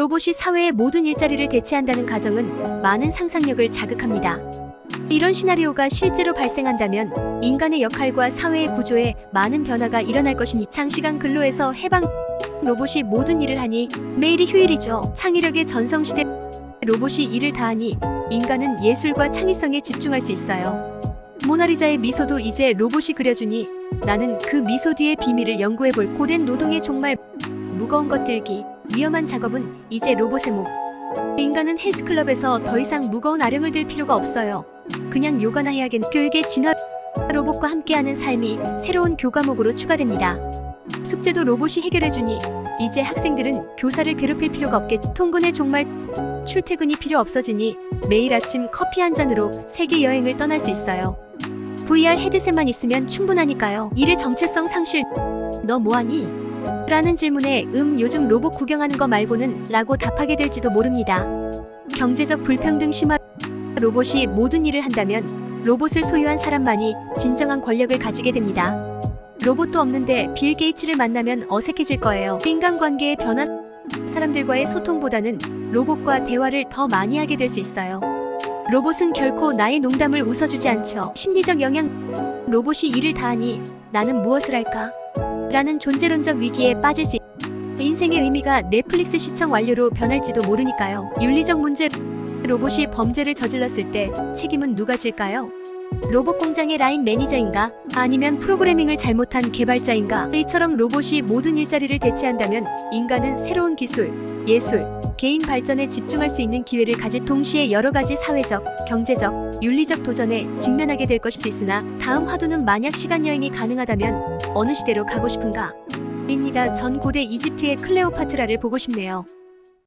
로봇이 사회의 모든 일자리를 대체한다는 가정은 많은 상상력을 자극합니다. 이런 시나리오가 실제로 발생한다면 인간의 역할과 사회의 구조에 많은 변화가 일어날 것입니다. 장시간 근로에서 해방 로봇이 모든 일을 하니 매일이 휴일이죠. 창의력의 전성시대 로봇이 일을 다하니 인간은 예술과 창의성에 집중할 수 있어요. 모나리자의 미소도 이제 로봇이 그려주니 나는 그 미소 뒤의 비밀을 연구해볼 고된 노동의 종말 무거운 것 들기 위험한 작업은 이제 로봇의 목 인간은 헬스클럽에서 더 이상 무거운 아령을 들 필요가 없어요. 그냥 요가나 해야겠 교육의 진화 로봇과 함께하는 삶이 새로운 교과목으로 추가됩니다. 숙제도 로봇이 해결해주니 이제 학생들은 교사를 괴롭힐 필요가 없겠 통근의 종말 출퇴근이 필요 없어지니 매일 아침 커피 한 잔으로 세계 여행을 떠날 수 있어요. VR 헤드셋만 있으면 충분하니까요. 일의 정체성 상실 너 뭐하니? 라는 질문에 음 요즘 로봇 구경하는 거 말고는 라고 답하게 될지도 모릅니다. 경제적 불평등 심화 로봇이 모든 일을 한다면 로봇을 소유한 사람만이 진정한 권력을 가지게 됩니다. 로봇도 없는데 빌 게이츠를 만나면 어색해질 거예요. 인간관계의 변화 사람들과의 소통보다는 로봇과 대화를 더 많이 하게 될 수 있어요. 로봇은 결코 나의 농담을 웃어주지 않죠. 심리적 영향 로봇이 일을 다하니 나는 무엇을 할까? 라는 존재론적 위기에 빠질 수 있... 인생의 의미가 넷플릭스 시청 완료로 변할지도 모르니까요. 윤리적 문제 로봇이 범죄를 저질렀을 때 책임은 누가 질까요? 로봇 공장의 라인 매니저인가? 아니면 프로그래밍을 잘못한 개발자인가? 이처럼 로봇이 모든 일자리를 대체한다면 인간은 새로운 기술, 예술, 개인 발전에 집중할 수 있는 기회를 가질 동시에 여러 가지 사회적, 경제적, 윤리적 도전에 직면하게 될 것일 수 있으나 다음 화두는 만약 시간 여행이 가능하다면 어느 시대로 가고 싶은가? 입니다. 전 고대 이집트의 클레오파트라를 보고 싶네요.